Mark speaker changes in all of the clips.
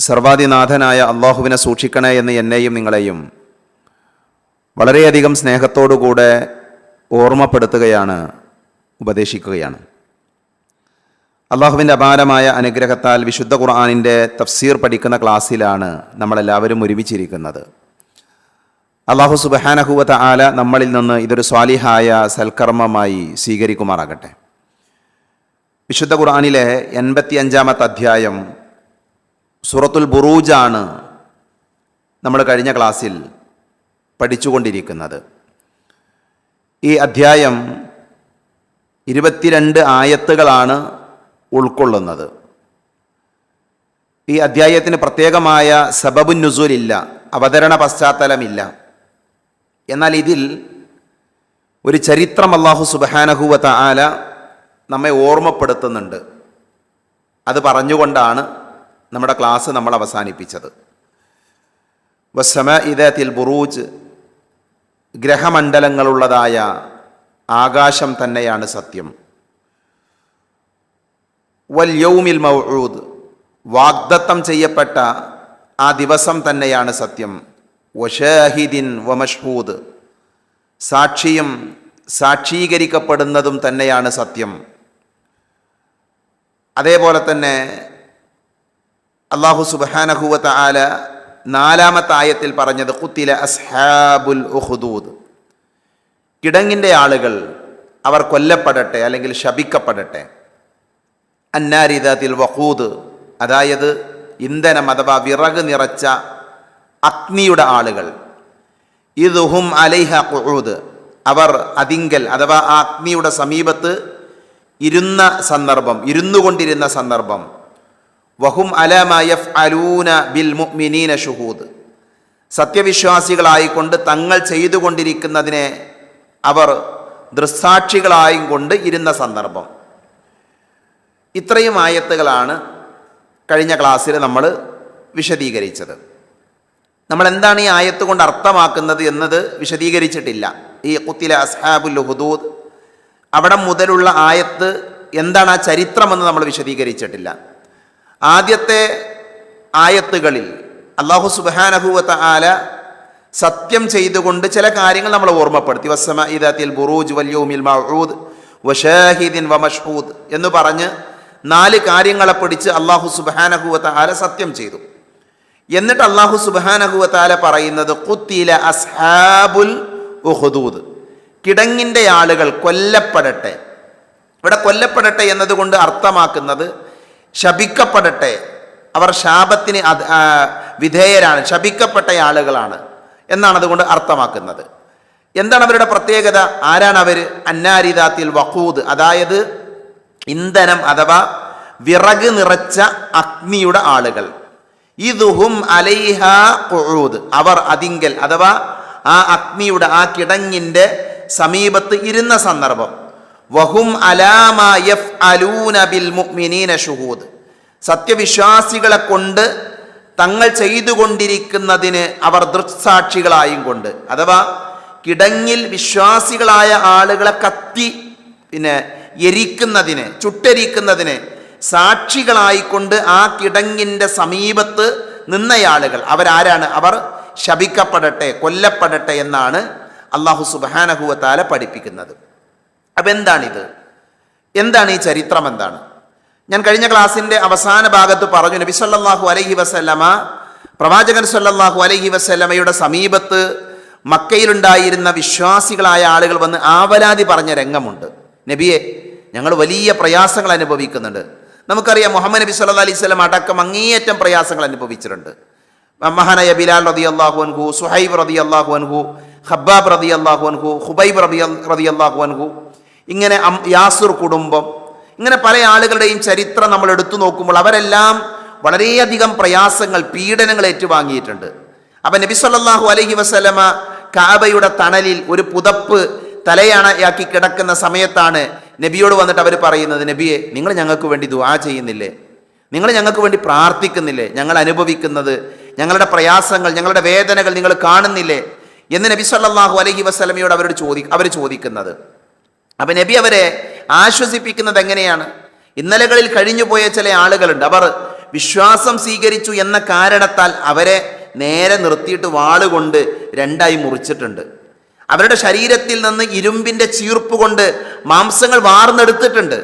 Speaker 1: സർവാദിനാഥനായ അള്ളാഹുവിനെ സൂക്ഷിക്കണേ എന്ന് എന്നെയും നിങ്ങളെയും വളരെയധികം സ്നേഹത്തോടുകൂടെ ഓർമ്മപ്പെടുത്തുകയാണ് ഉപദേശിക്കുകയാണ്. അള്ളാഹുവിന്റെ അപാരമായ അനുഗ്രഹത്താൽ വിശുദ്ധ ഖുർആാനിന്റെ തഫ്സീർ പഠിക്കുന്ന ക്ലാസ്സിലാണ് നമ്മളെല്ലാവരും ഒരുമിച്ചിരിക്കുന്നത്. അള്ളാഹു സുബഹാനഹുവത്ത ആല നമ്മളിൽ നിന്ന് ഇതൊരു സ്വാലിഹായ സൽക്കർമ്മമായി സ്വീകരിക്കുമാറാകട്ടെ. വിശുദ്ധ ഖുർആാനിലെ എൺപത്തി അഞ്ചാമത്തെ അധ്യായം സൂറത്തുൽ ബുറൂജാണ് നമ്മൾ കഴിഞ്ഞ ക്ലാസ്സിൽ പഠിച്ചുകൊണ്ടിരിക്കുന്നത്. ഈ അധ്യായം ഇരുപത്തിരണ്ട് ആയത്തുകളാണ് ഉൾക്കൊള്ളുന്നത്. ഈ അധ്യായത്തിന് പ്രത്യേകമായ സബബുൻ നുസൂലില്ല അവതരണ പശ്ചാത്തലമില്ല. എന്നാൽ ഇതിൽ ഒരു ചരിത്രം അള്ളാഹു സുബഹാനഹുവത്ത ആല നമ്മെ ഓർമ്മപ്പെടുത്തുന്നുണ്ട്. അത് പറഞ്ഞുകൊണ്ടാണ് നമ്മുടെ ക്ലാസ് നമ്മൾ അവസാനിപ്പിച്ചത്. വസമ ഇതത്തിൽ ബുറൂജ് ഗ്രഹമണ്ഡലങ്ങളുള്ളതായ ആകാശം തന്നെയാണ് സത്യം. വൽ യൗമിൽ മൗഊദ് വാഗ്ദത്തം ചെയ്യപ്പെട്ട ആ ദിവസം തന്നെയാണ് സത്യം. വഷാഹിദിൻ വമഷ്ഹൂദ് സാക്ഷിയും സാക്ഷീകരിക്കപ്പെടുന്നതും തന്നെയാണ് സത്യം. അതേപോലെ തന്നെ അള്ളാഹു സുബാനഹുവത്ത ആല നാലാമത്തെ ആയത്തിൽ പറഞ്ഞത് കുത്തില അസ്ഹാബുൽ ഉഹുദൂദ് കിടങ്ങിന്റെ ആളുകൾ അവർ കൊല്ലപ്പെടട്ടെ അല്ലെങ്കിൽ ശപിക്കപ്പെടട്ടെ. അന്നാരിദത്തിൽ വഹൂദ് അതായത് ഇന്ധനം അഥവാ വിറക് നിറച്ച അഗ്നിയുടെ ആളുകൾ. ഇതുഹും അലൈഹ കുഴൂദ് അവർ അതിങ്കൽ അഥവാ ആ അഗ്നിയുടെ സമീപത്ത് ഇരുന്ന സന്ദർഭം ഇരുന്നു കൊണ്ടിരുന്ന സന്ദർഭം വഹും അലമയഫ് അലൂന ബിൽ മുഅ്മിനീന ഷുഹൂദ്. സത്യവിശ്വാസികളായിക്കൊണ്ട് തങ്ങൾ ചെയ്തുകൊണ്ടിരിക്കുന്നതിനെ അവർ ദൃസാക്ഷികളായും കൊണ്ട് ഇരുന്ന സന്ദർഭം. ഇത്രയും ആയത്തുകളാണ് കഴിഞ്ഞ ക്ലാസ്സിൽ നമ്മൾ വിശദീകരിച്ചത്. നമ്മൾ എന്താണ് ഈ ആയത്ത് കൊണ്ട് അർത്ഥമാക്കുന്നത് എന്നത് വിശദീകരിച്ചിട്ടില്ല. ഈ കുത്തിലെ അസ്ഹാബുൽ ഹുദൂദ് അവിടെ മുതലുള്ള ആയത്ത് എന്താണ് ആ ചരിത്രമെന്ന് നമ്മൾ വിശദീകരിച്ചിട്ടില്ല. ആദ്യത്തെ ആയത്തുകളിൽ അള്ളാഹു സുബാനഹുവത്ത ആല സത്യം ചെയ്തുകൊണ്ട് ചില കാര്യങ്ങൾ നമ്മൾ ഓർമ്മപ്പെടുത്തി. വസ്സമ ഇദാത്തിൽ ബുറൂജ് വല്യോമിൽ മഹൂദ് വഷാഹിദിൻ വമഷൂദ് എന്ന് പറഞ്ഞ് നാല് കാര്യങ്ങളെ പിടിച്ച് അള്ളാഹു സുബാനഹുവത്ത ആല സത്യം ചെയ്തു. എന്നിട്ട് അള്ളാഹു സുബാനഹുവത്ത ആല പറയുന്നത് കുത്തില അസ്ഹാബുൽ ഉഹുദൂദ് കിടങ്ങിന്റെ ആളുകൾ കൊല്ലപ്പെടട്ടെ. ഇവിടെ കൊല്ലപ്പെടട്ടെ എന്നതുകൊണ്ട് അർത്ഥമാക്കുന്നത് ശപിക്കപ്പെടട്ടെ. അവർ ശാപത്തിന് വിധേയരാണ് ശപിക്കപ്പെട്ട ആളുകളാണ് എന്നാണ് അതുകൊണ്ട് അർത്ഥമാക്കുന്നത്. എന്താണ് അവരുടെ പ്രത്യേകത? ആരാണ് അവർ അന്നാരിതാത്തിൽ വഖൂദ് അതായത് ഇന്ധനം അഥവാ വിറക് നിറച്ച അഗ്നിയുടെ ആളുകൾ. ഇതുഹും അലൈഹ ഖുഊദ് അവർ അതിങ്കൽ അഥവാ ആ അഗ്നിയുടെ ആ കിടങ്ങിന്റെ സമീപത്ത് ഇരുന്ന സന്ദർഭം. വഹും അലൂന ബിൽ മുഅ്മിനീന ഷുഹൂദ്. സത്യവിശ്വാസികളെ കൊണ്ട് തങ്ങൾ ചെയ്തുകൊണ്ടിരിക്കുന്നതിന് അവർ ദൃക്സാക്ഷികളായും കൊണ്ട്. അഥവാ കിടങ്ങിൽ വിശ്വാസികളായ ആളുകളെ കത്തി പിന്നെ എരിക്കുന്നതിന് ചുട്ടരിക്കുന്നതിന് സാക്ഷികളായിക്കൊണ്ട് ആ കിടങ്ങിന്റെ സമീപത്ത് നിന്നയാളുകൾ. അവരാരാണ്? അവർ ശപിക്കപ്പെടട്ടെ കൊല്ലപ്പെടട്ടെ എന്നാണ് അള്ളാഹു സുബാനഹുവത്താല പഠിപ്പിക്കുന്നത്. അപ്പം എന്താണിത് എന്താണ് ഈ ചരിത്രം എന്താണ്? ഞാൻ കഴിഞ്ഞ ക്ലാസ്സിന്റെ അവസാന ഭാഗത്ത് പറഞ്ഞു നബി സല്ലാഹു അലൈഹി വസല്ലമ പ്രവാചകൻ സല്ലാഹു അലൈഹി വസല്ലമയുടെ സമീപത്ത് മക്കയിലുണ്ടായിരുന്ന വിശ്വാസികളായ ആളുകൾ വന്ന് ആവലാതി പറഞ്ഞ രംഗമുണ്ട്. നബിയെ ഞങ്ങൾ വലിയ പ്രയാസങ്ങൾ അനുഭവിക്കുന്നുണ്ട്. നമുക്കറിയാം മുഹമ്മദ് നബി സല്ലാ അലൈഹി സ്വലം അടക്കം അങ്ങേയറ്റം പ്രയാസങ്ങൾ അനുഭവിച്ചിട്ടുണ്ട്. മഹാനായ ബിലാൽ റതി അള്ളാഹു അൻഹു സുഹൈബ് റതി അള്ളാഹു അൻഹു ഹബ്ബാബ് റതി അള്ളാഹു അൻഹു ഹുബൈബ് റബി റതി അള്ളാഹു അൻഹു ഇങ്ങനെ യാസുർ കുടുംബം ഇങ്ങനെ പല ആളുകളുടെയും ചരിത്രം നമ്മൾ എടുത്തു നോക്കുമ്പോൾ അവരെല്ലാം വളരെയധികം പ്രയാസങ്ങൾ പീഡനങ്ങൾ ഏറ്റുവാങ്ങിയിട്ടുണ്ട്. അപ്പം നബി സല്ലാഹു അലഹി വസല്ലമ കാബയുടെ തണലിൽ ഒരു പുതപ്പ് തലയണയാക്കി കിടക്കുന്ന സമയത്താണ് നബിയോട് വന്നിട്ട് അവർ പറയുന്നത് നബിയെ നിങ്ങൾ ഞങ്ങൾക്ക് വേണ്ടി ദുആ ചെയ്യുന്നില്ലേ? നിങ്ങൾ ഞങ്ങൾക്ക് വേണ്ടി പ്രാർത്ഥിക്കുന്നില്ലേ? ഞങ്ങൾ അനുഭവിക്കുന്നത് ഞങ്ങളുടെ പ്രയാസങ്ങൾ ഞങ്ങളുടെ വേദനകൾ നിങ്ങൾ കാണുന്നില്ലേ? എന്ന് നബി സല്ലാഹു അലഹി വസല്ലമയോട് അവരോട് ചോദി അവർ ചോദിക്കുന്നത്. അപ്പം നബി അവരെ ആശ്വസിപ്പിക്കുന്നത് എങ്ങനെയാണ്? ഇന്നലകളിൽ കഴിഞ്ഞുപോയ ചില ആളുകളുണ്ട്. അവർ വിശ്വാസം സ്വീകരിച്ചു എന്ന കാരണത്താൽ അവരെ നേരെ നിർത്തിയിട്ട് വാളുകൊണ്ട് രണ്ടായി മുറിച്ചിട്ടുണ്ട്. അവരുടെ ശരീരത്തിൽ നിന്ന് ഇരുമ്പിന്റെ ചീർപ്പ് കൊണ്ട് മാംസങ്ങൾ വാർന്നെടുത്തിട്ടുണ്ട്.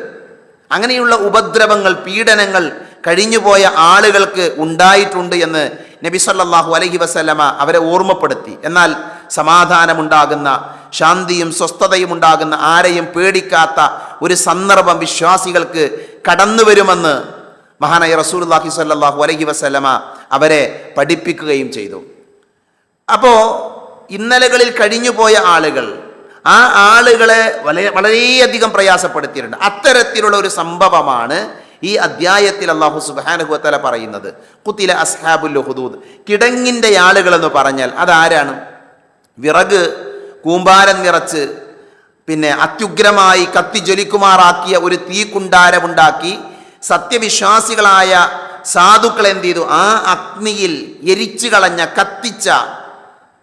Speaker 1: അങ്ങനെയുള്ള ഉപദ്രവങ്ങൾ പീഡനങ്ങൾ കഴിഞ്ഞുപോയ ആളുകൾക്ക് ഉണ്ടായിട്ടുണ്ട് എന്ന് നബി സല്ലാഹു അലഹി വസ്ലമ അവരെ ഓർമ്മപ്പെടുത്തി. എന്നാൽ സമാധാനമുണ്ടാകുന്ന ശാന്തിയും സ്വസ്ഥതയും ഉണ്ടാകുന്ന ആരെയും പേടിക്കാത്ത ഒരു സന്ദർഭം വിശ്വാസികൾക്ക് കടന്നു വരുമെന്ന് മഹാനായ റസൂലുള്ളാഹി സ്വല്ലല്ലാഹു അലൈഹി വസ്ലമ അവരെ പഠിപ്പിക്കുകയും ചെയ്തു. അപ്പോൾ ഇന്നലകളിൽ കഴിഞ്ഞുപോയ ആളുകൾ ആ ആളുകളെ വളരെ വളരെയധികം പ്രയാസപ്പെടുത്തിയിട്ടുണ്ട്. അത്തരത്തിലുള്ള ഒരു സംഭവമാണ് ഈ അദ്ധ്യായത്തിൽ അള്ളാഹു സുബാനുഹുത്തല പറയുന്നത്. കുത്തിലെ അസ്ഹാബുൽ ഹുദൂദ് കിടങ്ങിന്റെ ആളുകൾ എന്ന് പറഞ്ഞാൽ അതാരാണ്? വിറക് കൂമ്പാരം നിറച്ച് പിന്നെ അത്യുഗ്രമായി കത്തി ജ്വലിക്കുമാറാക്കിയ ഒരു തീക്കുണ്ടാരമുണ്ടാക്കി സത്യവിശ്വാസികളായ സാധുക്കൾ എന്ത് ചെയ്തു? ആ അഗ്നിയിൽ എരിച്ചു കളഞ്ഞ കത്തിച്ച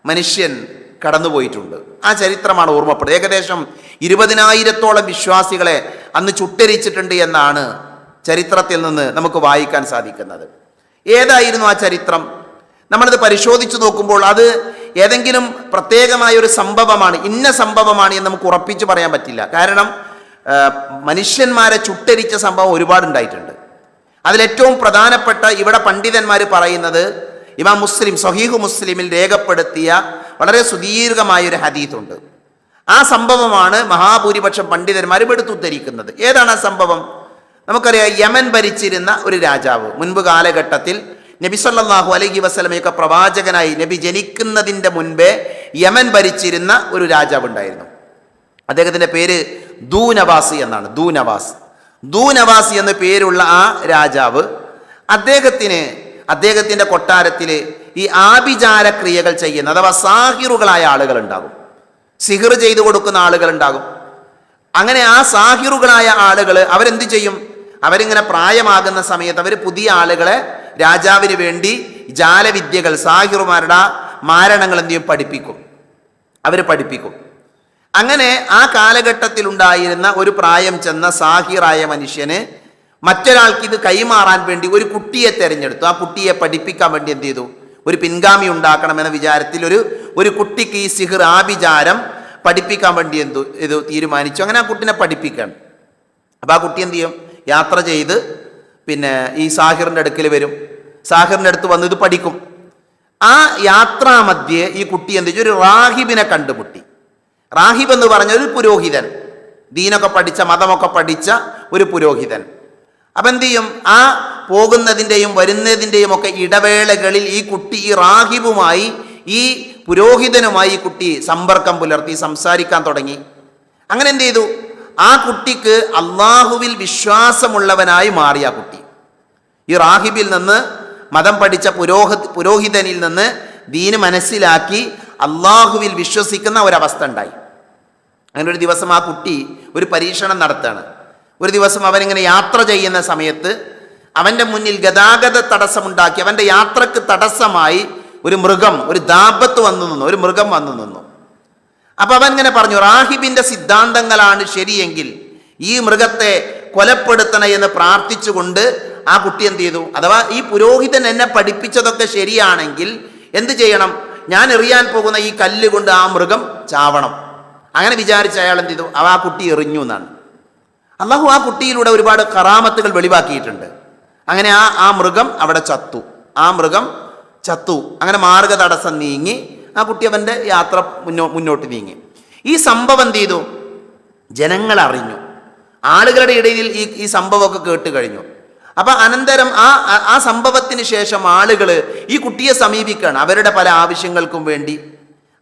Speaker 1: മനുഷ്യൻ കടന്നുപോയിട്ടുണ്ട്. ആ ചരിത്രമാണ് ഓർമ്മപ്പെടുന്നത്. ഏകദേശം ഇരുപതിനായിരത്തോളം വിശ്വാസികളെ അന്ന് ചുട്ടരിച്ചിട്ടുണ്ട് എന്നാണ് ചരിത്രത്തിൽ നിന്ന് നമുക്ക് വായിക്കാൻ സാധിക്കുന്നത്. ഏതായിരുന്നു ആ ചരിത്രം? നമ്മളിത് പരിശോധിച്ചു നോക്കുമ്പോൾ അത് ഏതെങ്കിലും പ്രത്യേകമായ ഒരു സംഭവമാണ് ഇന്ന സംഭവമാണ് എന്ന് നമുക്ക് ഉറപ്പിച്ച് പറയാൻ പറ്റില്ല. കാരണം മനുഷ്യന്മാരെ ചുട്ടരിച്ച സംഭവം ഒരുപാടുണ്ടായിട്ടുണ്ട് അതിലേറ്റവും പ്രധാനപ്പെട്ട ഇവിടെ പണ്ഡിതന്മാർ പറയുന്നത് ഇമാം മുസ്ലിം സഹീഹു മുസ്ലിമിൽ രേഖപ്പെടുത്തിയ വളരെ സുദീർഘമായ ഒരു ഹദീത്തുണ്ട്. ആ സംഭവമാണ് മഹാഭൂരിപക്ഷം പണ്ഡിതന്മാരും എടുത്തുദ്ധരിക്കുന്നത്. ഏതാണ് ആ സംഭവം? നമുക്കറിയാം യമൻ ഭരിച്ചിരുന്ന ഒരു രാജാവ് മുൻപ് കാലഘട്ടത്തിൽ നബി സല്ലാഹു അലൈഹി വസ്ലമയൊക്കെ പ്രവാചകനായി നബി ജനിക്കുന്നതിന്റെ മുൻപേ യമൻ ഭരിച്ചിരുന്ന ഒരു രാജാവ് ഉണ്ടായിരുന്നു. അദ്ദേഹത്തിന്റെ പേര് ദൂനവാസി എന്നാണ് ദൂനവാസ്. ദൂനവാസി എന്ന പേരുള്ള ആ രാജാവ് അദ്ദേഹത്തിന് അദ്ദേഹത്തിന്റെ കൊട്ടാരത്തിൽ ഈ ആഭിചാര ക്രിയകൾ ചെയ്യുന്ന അഥവാ സാഹിറുകളായ ആളുകൾ ഉണ്ടാകും സിഹിർ ചെയ്തു കൊടുക്കുന്ന ആളുകൾ ഉണ്ടാകും അങ്ങനെ ആ സാഹിറുകളായ ആളുകൾ അവരെന്ത് ചെയ്യും? അവരിങ്ങനെ പ്രായമാകുന്ന സമയത്ത് അവർ പുതിയ ആളുകളെ രാജാവിന് വേണ്ടി ജാലവിദ്യകൾ സാഹിറുമാരുടെ മാരണങ്ങൾ എന്ത് ചെയ്യും പഠിപ്പിക്കും. അവർ പഠിപ്പിക്കും. അങ്ങനെ ആ കാലഘട്ടത്തിൽ ഉണ്ടായിരുന്ന ഒരു പ്രായം ചെന്ന സാഹിറായ മനുഷ്യന് മറ്റൊരാൾക്ക് ഇത് കൈമാറാൻ വേണ്ടി ഒരു കുട്ടിയെ തിരഞ്ഞെടുത്തു. ആ കുട്ടിയെ പഠിപ്പിക്കാൻ വേണ്ടി എന്ത് ചെയ്തു? ഒരു പിൻഗാമി ഉണ്ടാക്കണമെന്ന വിചാരത്തിൽ ഒരു ഒരു കുട്ടിക്ക് ഈ സിഹിർ ആഭിചാരം പഠിപ്പിക്കാൻ വേണ്ടി എന്തു ഇത് തീരുമാനിച്ചു. അങ്ങനെ ആ കുട്ടിനെ പഠിപ്പിക്കണം. അപ്പോൾ ആ കുട്ടി എന്ത് ചെയ്യും? യാത്ര ചെയ്ത് പിന്നെ ഈ സാഹിറിന്റെ അടുക്കൽ വരും. സാഹിറിന്റെ അടുത്ത് വന്ന് ഇത് പഠിക്കും. ആ യാത്രാമധ്യേ ഈ കുട്ടി എന്ത് ഒരു റാഹിബിനെ കണ്ടുമുട്ടി. റാഹിബ് എന്ന് പറഞ്ഞ ഒരു പുരോഹിതൻ. ദീനൊക്കെ പഠിച്ച മതമൊക്കെ പഠിച്ച ഒരു പുരോഹിതൻ. അപ്പം എന്ത് ചെയ്യും? ആ പോകുന്നതിന്റെയും വരുന്നതിന്റെയും ഒക്കെ ഇടവേളകളിൽ ഈ കുട്ടി ഈ റാഹിബുമായി ഈ പുരോഹിതനുമായി ഈ കുട്ടി സമ്പർക്കം പുലർത്തി സംസാരിക്കാൻ തുടങ്ങി. അങ്ങനെ എന്ത് ചെയ്തു? ആ കുട്ടിക്ക് അള്ളാഹുവിൽ വിശ്വാസമുള്ളവനായി മാറി ആ കുട്ടി. ഈ റാഹിബിൽ നിന്ന് മതം പഠിച്ച പുരോഹ പുരോഹിതനിൽ നിന്ന് ദീന് മനസ്സിലാക്കി അള്ളാഹുവിൽ വിശ്വസിക്കുന്ന ഒരവസ്ഥ ഉണ്ടായി. അങ്ങനെ ഒരു ദിവസം ആ കുട്ടി ഒരു പരീക്ഷണം നടത്തുകയാണ് ഒരു ദിവസം അവനിങ്ങനെ യാത്ര ചെയ്യുന്ന സമയത്ത് അവന്റെ മുന്നിൽ ഗതാഗത തടസ്സമുണ്ടാക്കി അവന്റെ യാത്രയ്ക്ക് തടസ്സമായി ഒരു മൃഗം ഒരു ദാപത്ത് വന്നു നിന്നു ഒരു മൃഗം വന്നു നിന്നു. അപ്പൊ അവൻ ഇങ്ങനെ പറഞ്ഞു റാഹിബിന്റെ സിദ്ധാന്തങ്ങളാണ് ശരിയെങ്കിൽ ഈ മൃഗത്തെ കൊലപ്പെടുത്തണ എന്ന് പ്രാർത്ഥിച്ചുകൊണ്ട് ആ കുട്ടി എന്ത് ചെയ്തു? അഥവാ ഈ പുരോഹിതൻ എന്നെ പഠിപ്പിച്ചതൊക്കെ ശരിയാണെങ്കിൽ എന്ത് ചെയ്യണം? ഞാൻ എറിയാൻ പോകുന്ന ഈ കല്ല് കൊണ്ട് ആ മൃഗം ചാവണം. അങ്ങനെ വിചാരിച്ച അയാൾ എന്ത് ചെയ്തു? ആ കുട്ടി എറിഞ്ഞു എന്നാണ്. അള്ളാഹു ആ കുട്ടിയിലൂടെ ഒരുപാട് കറാമത്തുകൾ വെളിവാക്കിയിട്ടുണ്ട്. അങ്ങനെ ആ ആ മൃഗം അവിടെ ചത്തു. ആ മൃഗം ചത്തു. അങ്ങനെ മാർഗ തടസ്സം നീങ്ങി. ആ കുട്ടി അവന്റെ യാത്ര മുന്നോ മുന്നോട്ട് നീങ്ങി. ഈ സംഭവം എന്ത് ചെയ്തു? ജനങ്ങൾ അറിഞ്ഞു ആളുകളുടെ ഇടയിൽ ഈ ഈ സംഭവമൊക്കെ കേട്ട് കഴിഞ്ഞു. അപ്പൊ അനന്തരം ആ ആ- സംഭവത്തിന് ശേഷം ആളുകൾ ഈ കുട്ടിയെ സമീപിക്കുകയാണ്. അവരുടെ പല ആവശ്യങ്ങൾക്കും വേണ്ടി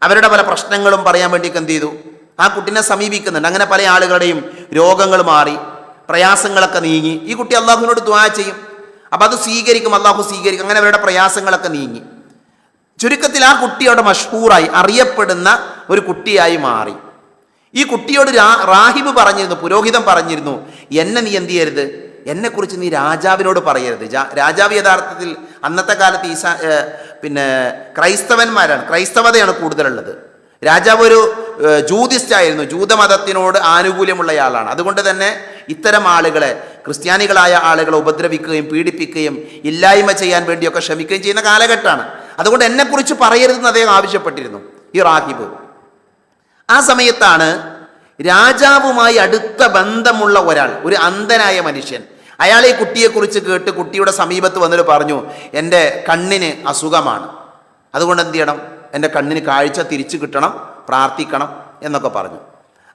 Speaker 1: അവരുടെ പല പ്രശ്നങ്ങളും പറയാൻ വേണ്ടിയൊക്കെ എന്ത് ചെയ്തു? ആ കുട്ടിനെ സമീപിക്കുന്നുണ്ട്. അങ്ങനെ പല ആളുകളുടെയും രോഗങ്ങൾ മാറി പ്രയാസങ്ങളൊക്കെ നീങ്ങി. ഈ കുട്ടി അള്ളാഹുവിനോട് ദ്വാ ചെയ്യും. അപ്പം അത് സ്വീകരിക്കും അള്ളാഹു സ്വീകരിക്കും. അങ്ങനെ അവരുടെ പ്രയാസങ്ങളൊക്കെ നീങ്ങി. ചുരുക്കത്തിൽ ആ കുട്ടിയോട് മഷ്ഹൂറായി അറിയപ്പെടുന്ന ഒരു കുട്ടിയായി മാറി. ഈ കുട്ടിയോട് റാഹിബ് പറഞ്ഞിരുന്നു പുരോഹിതൻ പറഞ്ഞിരുന്നു എന്നെ നീ എന്ത് ചെയ്യരുത്? എന്നെക്കുറിച്ച് നീ രാജാവിനോട് പറയരുത്. രാജാവ് യഥാർത്ഥത്തിൽ അന്നത്തെ കാലത്ത് ഈസ പിന്നെ ക്രൈസ്തവന്മാരാണ് ക്രൈസ്തവതയാണ് കൂടുതലുള്ളത്. രാജാവ് ഒരു ജൂതിസ്റ്റ് ആയിരുന്നു ജൂതമതത്തിനോട് ആനുകൂല്യമുള്ളയാളാണ് അതുകൊണ്ട് തന്നെ ഇത്തരം ആളുകളെ ക്രിസ്ത്യാനികളായ ആളുകളെ ഉപദ്രവിക്കുകയും പീഡിപ്പിക്കുകയും ഇല്ലായ്മ ചെയ്യാൻ വേണ്ടിയൊക്കെ ശ്രമിക്കുകയും ചെയ്യുന്ന കാലഘട്ടമാണ്. അതുകൊണ്ട് എന്നെക്കുറിച്ച് പറയരുതെന്ന് അദ്ദേഹം ആവശ്യപ്പെട്ടിരുന്നു ഈ റാഹിബ്. ആ സമയത്താണ് രാജാവുമായി അടുത്ത ബന്ധമുള്ള ഒരാൾ ഒരു അന്ധനായ മനുഷ്യൻ. അയാൾ ഈ കുട്ടിയെക്കുറിച്ച് കേട്ട് കുട്ടിയുടെ സമീപത്ത് വന്നിട്ട് പറഞ്ഞു എന്റെ കണ്ണിന് അസുഖമാണ്. അതുകൊണ്ട് എന്ത് ചെയ്യണം? എന്റെ കണ്ണിന് കാഴ്ച തിരിച്ചു കിട്ടണം പ്രാർത്ഥിക്കണം എന്നൊക്കെ പറഞ്ഞു.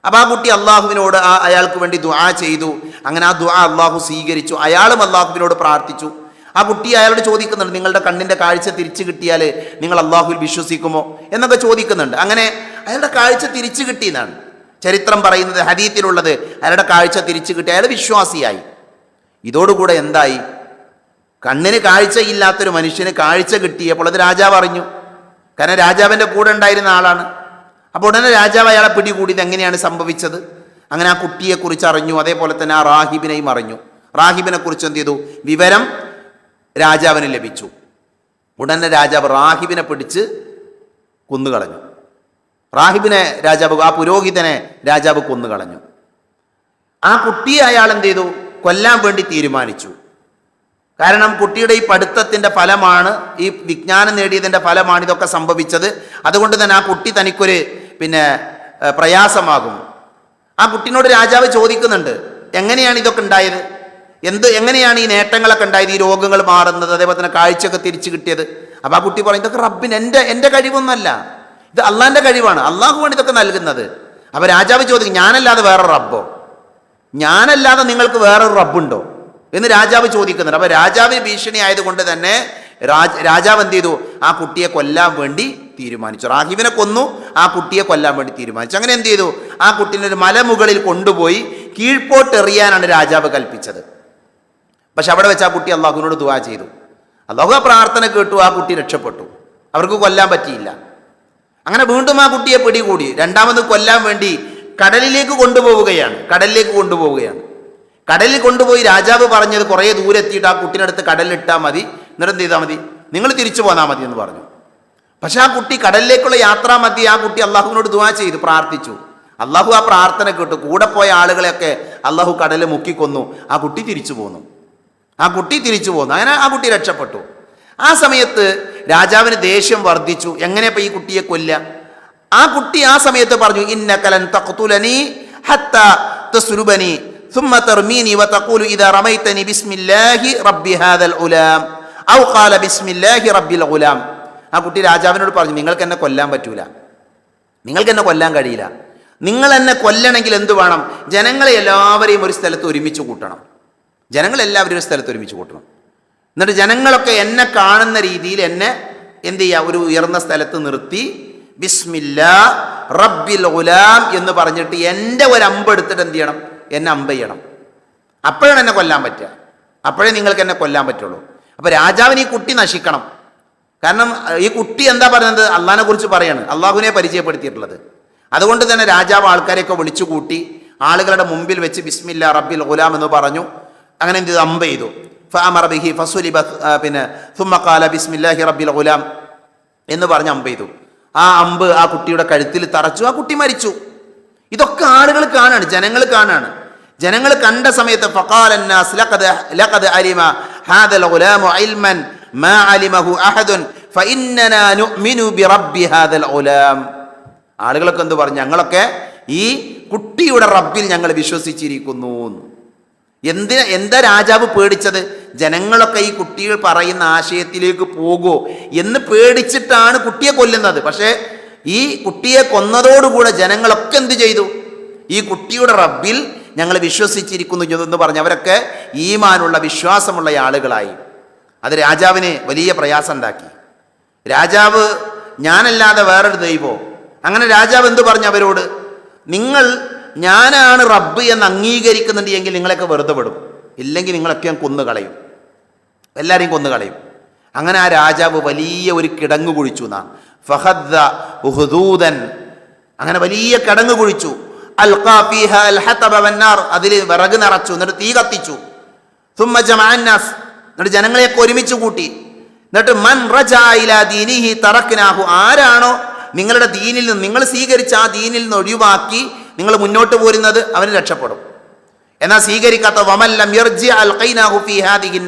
Speaker 1: അപ്പോൾ ആ കുട്ടി അള്ളാഹുവിനോട് ആ അയാൾക്ക് വേണ്ടി ദുആ ചെയ്തു. അങ്ങനെ ആ ദുആ അള്ളാഹു സ്വീകരിച്ചു. അയാളും അള്ളാഹുവിനോട് പ്രാർത്ഥിച്ചു. ആ കുട്ടി അയാളോട് ചോദിക്കുന്നുണ്ട് നിങ്ങളുടെ കണ്ണിന്റെ കാഴ്ച തിരിച്ചു കിട്ടിയാൽ നിങ്ങൾ അള്ളാഹുവിൽ വിശ്വസിക്കുമോ? എന്നൊക്കെ ചോദിക്കുന്നുണ്ട്. അങ്ങനെ അയാളുടെ കാഴ്ച തിരിച്ചു കിട്ടിയെന്നാണ് ചരിത്രം പറയുന്നത് ഹരീത്തിലുള്ളത് അയാളുടെ കാഴ്ച തിരിച്ചു കിട്ടി. അയാൾ വിശ്വാസിയായി. ഇതോടുകൂടെ എന്തായി? കണ്ണിന് കാഴ്ചയില്ലാത്തൊരു മനുഷ്യന് കാഴ്ച കിട്ടിയപ്പോൾ അത് രാജാവ് അറിഞ്ഞു. കാരണം രാജാവിന്റെ കൂടെ ഉണ്ടായിരുന്ന ആളാണ്. അപ്പോൾ ഉടനെ രാജാവ് അയാളെ പിടികൂടിയത് എങ്ങനെയാണ് സംഭവിച്ചത്? അങ്ങനെ ആ കുട്ടിയെക്കുറിച്ച് അറിഞ്ഞു. അതേപോലെ തന്നെ ആ റാഹിബിനെയും അറിഞ്ഞു. റാഹിബിനെ കുറിച്ച് എന്ത് ചെയ്തു? വിവരം രാജാവിന് ലഭിച്ചു. ഉടനെ രാജാവ് റാഹിബിനെ പിടിച്ച് കൊന്നുകളഞ്ഞു. റാഹിബിനെ രാജാവ് ആ പുരോഹിതനെ രാജാവ് കൊന്നുകളഞ്ഞു. ആ കുട്ടിയെ അയാൾ എന്ത് ചെയ്തു? കൊല്ലാൻ വേണ്ടി തീരുമാനിച്ചു. കാരണം കുട്ടിയുടെ ഈ പഠിത്തത്തിന്റെ ഫലമാണ് ഈ വിജ്ഞാനം നേടിയതിന്റെ ഫലമാണ് ഇതൊക്കെ സംഭവിച്ചത്. അതുകൊണ്ട് തന്നെ ആ കുട്ടി തനിക്കൊരു പിന്നെ പ്രയാസമാകും. ആ കുട്ടിനോട് രാജാവ് ചോദിക്കുന്നുണ്ട് എങ്ങനെയാണ് ഇതൊക്കെ ഉണ്ടായത്? എന്ത് എങ്ങനെയാണ് ഈ നേട്ടങ്ങളൊക്കെ ഉണ്ടായത് ഈ രോഗങ്ങൾ മാറുന്നത് അതേപോലെ തന്നെ കാഴ്ചയൊക്കെ തിരിച്ചു കിട്ടിയത്? അപ്പോൾ ആ കുട്ടി പറയും ഇതൊക്കെ റബ്ബിന് എന്റെ എന്റെ കഴിവൊന്നുമല്ല ഇത് അള്ളാന്റെ കഴിവാണ്. അള്ളാഹുവാണ് ഇതൊക്കെ നൽകുന്നത്. അപ്പോൾ രാജാവ് ചോദിക്കും ഞാനല്ലാതെ വേറെ റബ്ബോ? ഞാനല്ലാതെ നിങ്ങൾക്ക് വേറൊരു റബ്ബുണ്ടോ? എന്ന് രാജാവ് ചോദിക്കുന്നുണ്ട്. അപ്പോൾ രാജാവിന് ഭീഷണി ആയതുകൊണ്ട് തന്നെ രാജ രാജാവ് എന്ത് ചെയ്തു? ആ കുട്ടിയെ കൊല്ലാൻ വേണ്ടി തീരുമാനിച്ചു. റാഹിബിനെ കൊന്നു ആ കുട്ടിയെ കൊല്ലാൻ വേണ്ടി തീരുമാനിച്ചു. അങ്ങനെ എന്ത് ചെയ്തു? ആ കുട്ടീനെ ഒരു മലമുകളിൽ കൊണ്ടുപോയി കീഴ്പോട്ട് എറിയാനാണ് രാജാവ് കൽപ്പിച്ചത്. പക്ഷെ അവിടെ വെച്ച് ആ കുട്ടി അള്ളാഹുവിനോട് ദുവാ ചെയ്തു. അള്ളാഹു ആ പ്രാർത്ഥന കേട്ടു ആ കുട്ടി രക്ഷപ്പെട്ടു. അവർക്ക് കൊല്ലാൻ പറ്റിയില്ല. അങ്ങനെ വീണ്ടും ആ കുട്ടിയെ പിടികൂടി. രണ്ടാമത് കൊല്ലാൻ വേണ്ടി കടലിലേക്ക് കൊണ്ടുപോവുകയാണ്. കടലിലേക്ക് കൊണ്ടുപോവുകയാണ്. കടലിൽ കൊണ്ടുപോയി രാജാവ് പറഞ്ഞത് കുറേ ദൂരെത്തിയിട്ട് ആ കുട്ടിനടുത്ത് കടലിലിട്ടാൽ മതി. എന്നിട്ട് ചെയ്താൽ മതി? നിങ്ങൾ തിരിച്ചു പോന്നാൽ മതി എന്ന് പറഞ്ഞു. പക്ഷെ ആ കുട്ടി കടലിലേക്കുള്ള യാത്രാ മധ്യ ആ കുട്ടി അള്ളാഹുവിനോട് ദുവാ ചെയ്തു പ്രാർത്ഥിച്ചു അള്ളാഹു ആ പ്രാർത്ഥന കേട്ടു കൂടെ പോയ ആളുകളെയൊക്കെ അള്ളാഹു കടലിൽ മുക്കിക്കൊന്നു ആ കുട്ടി തിരിച്ചു പോന്നു ആ കുട്ടി തിരിച്ചു പോന്നു അങ്ങനെ ആ കുട്ടി രക്ഷപ്പെട്ടു ആ സമയത്ത് രാജാവിന് ദേഷ്യം വർദ്ധിച്ചു എങ്ങനെ ഇപ്പൊ ഈ കുട്ടിയെ കൊല്ല ആ കുട്ടി ആ സമയത്ത് പറഞ്ഞു ഇന്നകലൻ തഖ്തുലനി ഹത്ത തസ്രുബനി ثم ترميني وتقول إذا رميتني بسم الله رب هذا الغلام أو قال بسم الله رب الغلام ആ കുട്ടി രാജാവിനോട് പറഞ്ഞു നിങ്ങൾക്ക് എന്നെ കൊല്ലാൻ പറ്റൂല. നിങ്ങൾക്ക് എന്നെ കൊല്ലാൻ കഴിയില്ല. നിങ്ങൾ എന്നെ കൊല്ലണമെങ്കിൽ എന്തു വേണം? ജനങ്ങളെ എല്ലാവരെയും ഒരു സ്ഥലത്ത് ഒരുമിച്ച് കൂട്ടണം. ജനങ്ങളെല്ലാവരും ഒരു സ്ഥലത്ത് ഒരുമിച്ച് കൂട്ടണം. എന്നിട്ട് ജനങ്ങളൊക്കെ എന്നെ കാണുന്ന രീതിയിൽ എന്നെ എന്ത് ചെയ്യുക ഒരു ഉയർന്ന സ്ഥലത്ത് നിർത്തി ബിസ്മില്ല റബ്ബിൽ ഗുലാം എന്ന് പറഞ്ഞിട്ട് എന്റെ ഒരു അമ്പ് എടുത്തിട്ട് എന്ത് ചെയ്യണം? എന്നെ അമ്പ് ചെയ്യണം. അപ്പോഴാണ് എന്നെ കൊല്ലാൻ പറ്റുക. അപ്പോഴേ നിങ്ങൾക്ക് എന്നെ കൊല്ലാൻ പറ്റുള്ളൂ. അപ്പോൾ രാജാവിന് ഈ കുട്ടി നശിക്കണം. കാരണം ഈ കുട്ടി എന്താ പറയുന്നത്? അള്ളാഹിനെ കുറിച്ച് പറയാണ്. അള്ളാഹുവിനെ പരിചയപ്പെടുത്തിയിട്ടുള്ളത്. അതുകൊണ്ട് തന്നെ രാജാവ് ആൾക്കാരെയൊക്കെ വിളിച്ചു കൂട്ടി ആളുകളുടെ മുമ്പിൽ വെച്ച് ബിസ്മില്ല റബ്ബിൽ ഗുലാം എന്ന് പറഞ്ഞു. അങ്ങനെ എന്ത് അമ്പ ചെയ്തു. ഫാമർ ബിഹി ഫസുലിബ പിന്നെ സുമ്മക്കാല ബിസ്മില്ലാഹി റബ്ബിൽ ഗുലാം എന്ന് പറഞ്ഞ് അമ്പ ചെയ്തു. ആ അമ്പ് ആ കുട്ടിയുടെ കഴുത്തിൽ തറച്ചു. ആ കുട്ടി മരിച്ചു. ഇതൊക്കെ ആളുകൾ കാണാണ് ജനങ്ങൾ കാണാണ്. ജനങ്ങൾ കണ്ട സമയത്ത് ഫക്കാലന്നാസ് ലഖദ് ലഖദ് അലിമ ഹാദൽ ഗുലാമു ഇൽമൻ മാ അലിമഹു അഹദുൻ ആളുകളൊക്കെ എന്ത് പറഞ്ഞു? ഞങ്ങളൊക്കെ ഈ കുട്ടിയുടെ റബ്ബിൽ ഞങ്ങൾ വിശ്വസിച്ചിരിക്കുന്നു എന്തിനാ എന്താ രാജാവ് പേടിച്ചത്? ജനങ്ങളൊക്കെ ഈ കുട്ടികൾ പറയുന്ന ആശയത്തിലേക്ക് പോകുമോ എന്ന് പേടിച്ചിട്ടാണ് കുട്ടിയെ കൊല്ലുന്നത്. പക്ഷേ ഈ കുട്ടിയെ കൊന്നതോടുകൂടെ ജനങ്ങളൊക്കെ എന്ത് ചെയ്തു? ഈ കുട്ടിയുടെ റബ്ബിൽ ഞങ്ങൾ വിശ്വസിച്ചിരിക്കുന്നു എന്ന് പറഞ്ഞ് അവരൊക്കെ ഈമാനുള്ള വിശ്വാസമുള്ള ആളുകളായി. അത് രാജാവിനെ വലിയ പ്രയാസം ഉണ്ടാക്കി. രാജാവ് ഞാനല്ലാതെ വേറൊരു ദൈവോ? അങ്ങനെ രാജാവ് എന്ത് പറഞ്ഞു അവരോട്? നിങ്ങൾ ഞാനാണ് റബ്ബ് എന്ന് അംഗീകരിക്കുന്നുണ്ട് എങ്കിൽ നിങ്ങളെയൊക്കെ വെറുതെ വിടും. ഇല്ലെങ്കിൽ നിങ്ങളൊക്കെ ഞാൻ കൊന്നു കളയും. എല്ലാവരെയും കൊന്നു കളയും. അങ്ങനെ ആ രാജാവ് വലിയ ഒരു കിടങ്ങ് കുഴിച്ചു എന്നാ. ഉഹ്ദൂദൻ. അങ്ങനെ വലിയ കിടങ്ങ് കുഴിച്ചു. അതിൽ വിറക് നിറച്ചു. എന്നിട്ട് തീ കത്തിച്ചു. തുമ്മ ജമാന്നാസ് എന്നിട്ട് ജനങ്ങളെയൊക്കെ ഒരുമിച്ച് കൂട്ടി. എന്നിട്ട് മൻ റജായില ദീനിഹി തറക്കിനാഹു ആരാണോ നിങ്ങളുടെ ദീനിൽ നിന്ന് നിങ്ങൾ സ്വീകരിച്ച ആ ദീനിൽ നിന്ന് ഒഴിവാക്കി നിങ്ങൾ മുന്നോട്ട് പോരുന്നത് അവന് രക്ഷപ്പെടും. എന്നാൽ സ്വീകരിക്കാത്ത വമല്ലം യർജി അൽഖൈനാഹു ഫീ ഹാദിഹിൻ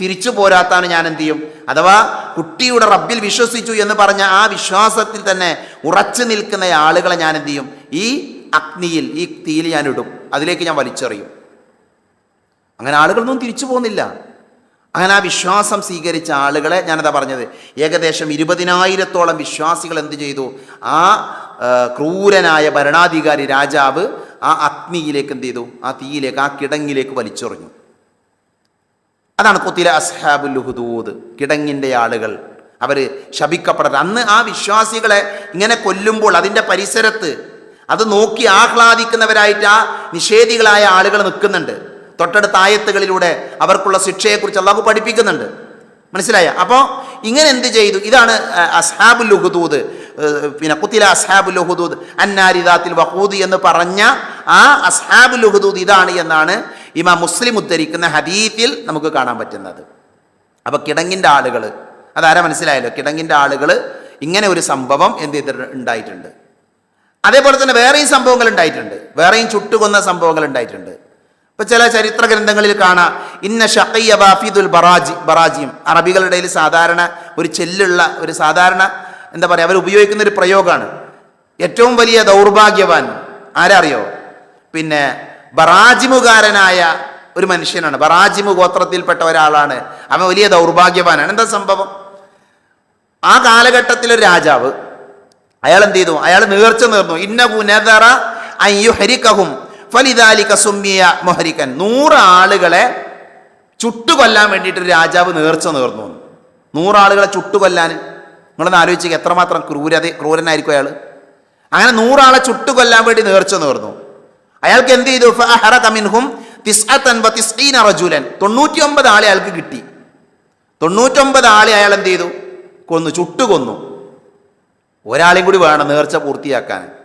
Speaker 1: തിരിച്ചു പോരാത്താണ് ഞാൻ എന്ത് ചെയ്യും? അഥവാ കുട്ടിയുടെ റബ്ബിൽ വിശ്വസിച്ചു എന്ന് പറഞ്ഞ ആ വിശ്വാസത്തിൽ തന്നെ ഉറച്ചു നിൽക്കുന്ന ആളുകളെ ഞാൻ എന്ത് ചെയ്യും? ഈ അഗ്നിയിൽ ഈ തീയിൽ ഞാൻ ഇടും. അതിലേക്ക് ഞാൻ വലിച്ചെറിയും. അങ്ങനെ ആളുകളൊന്നും തിരിച്ചു പോകുന്നില്ല. അങ്ങനെ ആ വിശ്വാസം സ്വീകരിച്ച ആളുകളെ ഞാനതാ പറഞ്ഞത്. ഏകദേശം ഇരുപതിനായിരത്തോളം വിശ്വാസികൾ എന്ത് ചെയ്തു? ആ ക്രൂരനായ ഭരണാധികാരി രാജാവ് ആ അഗ്നിയിലേക്ക് എന്ത് ചെയ്തു? ആ തീയിലേക്ക് ആ കിടങ്ങിലേക്ക് വലിച്ചെറിഞ്ഞു. അതാണ് കുത്തില അസ്ഹാബുൽ ഹുദൂദ് കിടങ്ങിന്റെ ആളുകൾ. അവർ ശപിക്കപ്പെടരുത്. അന്ന് ആ വിശ്വാസികളെ ഇങ്ങനെ കൊല്ലുമ്പോൾ അതിന്റെ പരിസരത്ത് അത് നോക്കി ആഹ്ലാദിക്കുന്നവരായിട്ട് ആ നിഷേധികളായ ആളുകൾ നിൽക്കുന്നുണ്ട്. തൊട്ടടുത്ത ആയത്തുകളിലൂടെ അവർക്കുള്ള ശിക്ഷയെക്കുറിച്ച് അള്ളാഹു പഠിപ്പിക്കുന്നുണ്ട്. മനസ്സിലായ? അപ്പോൾ ഇങ്ങനെ എന്ത് ചെയ്തു? ഇതാണ് അസ്ഹാബുൽ ഹുദൂദ് പിന്നെ കുത്തില അസ്ഹാബുൽ ഹുദൂദ് അന്നാരിദാത്തിൽ വഹൂദ് എന്ന് പറഞ്ഞ ആ അസ്ഹാബുൽ ഹുദൂദ് ഇതാണ് എന്നാണ് ഇമാ മുസ്ലിം ഉദ്ധരിക്കുന്ന ഹദീത്തിൽ നമുക്ക് കാണാൻ പറ്റുന്നത്. അപ്പോൾ കിടങ്ങിന്റെ ആളുകൾ അതാരാ മനസ്സിലായല്ലോ? കിടങ്ങിന്റെ ആളുകൾ ഇങ്ങനെ ഒരു സംഭവം എന്ത് ചെയ്തിട്ട് ഉണ്ടായിട്ടുണ്ട്. അതേപോലെ തന്നെ വേറെയും സംഭവങ്ങൾ ഉണ്ടായിട്ടുണ്ട്. വേറെയും ചുട്ടുകൊന്ന സംഭവങ്ങൾ ഉണ്ടായിട്ടുണ്ട്. ഇപ്പൊ ചില ചരിത്ര ഗ്രന്ഥങ്ങളിൽ കാണാം. ഇന്ന ഷഖയ്യ ബാഫിദുൽ ബറാജി ബറാജിയും. അറബികളുടെ ഇടയിൽ സാധാരണ ഒരു ചെല്ലുള്ള ഒരു സാധാരണ എന്താ പറയുക അവർ ഉപയോഗിക്കുന്ന ഒരു പ്രയോഗമാണ് ഏറ്റവും വലിയ ദൗർഭാഗ്യവാൻ ആരറിയോ? പിന്നെ ബറാജിമുകാരനായ ഒരു മനുഷ്യനാണ്. ബറാജിമു ഗോത്രത്തിൽപ്പെട്ട ഒരാളാണ്. അവൻ വലിയ ദൗർഭാഗ്യവാനാണ്. എന്താ സംഭവം? ആ കാലഘട്ടത്തിലെ രാജാവ് അയാൾ എന്ത് ചെയ്തു? അയാൾ നേർച്ച നേർന്നു. ഇന്നു നെതറ അയ്യു അയ്യുഹരിക്കഹും ഫലിദാലിക സുമ്മിയ മൊഹരിക്കൻ. നൂറ് ആളുകളെ ചുട്ടുകൊല്ലാൻ വേണ്ടിയിട്ട് രാജാവ് നേർച്ച നേർന്നു നൂറാളുകളെ ചുട്ടുകൊല്ലാൻ. നിങ്ങളൊന്ന് ആലോചിക്കുക എത്രമാത്രം ക്രൂരത ക്രൂരനായിരിക്കും അയാൾ അങ്ങനെ നൂറാളെ ചുട്ടുകൊല്ലാൻ വേണ്ടി നേർച്ച നേർന്നു. അയാൾക്ക് എന്ത് ചെയ്തു? ഫഹറ റജുലൻ. തൊണ്ണൂറ്റി ആളെ അയാൾക്ക് കിട്ടി. തൊണ്ണൂറ്റൊമ്പത് ആളെ അയാൾ എന്ത് ചെയ്തു? കൊന്നു ചുട്ടുകൊന്നു. ഒരാളെയും കൂടി വേണം നേർച്ച പൂർത്തിയാക്കാൻ.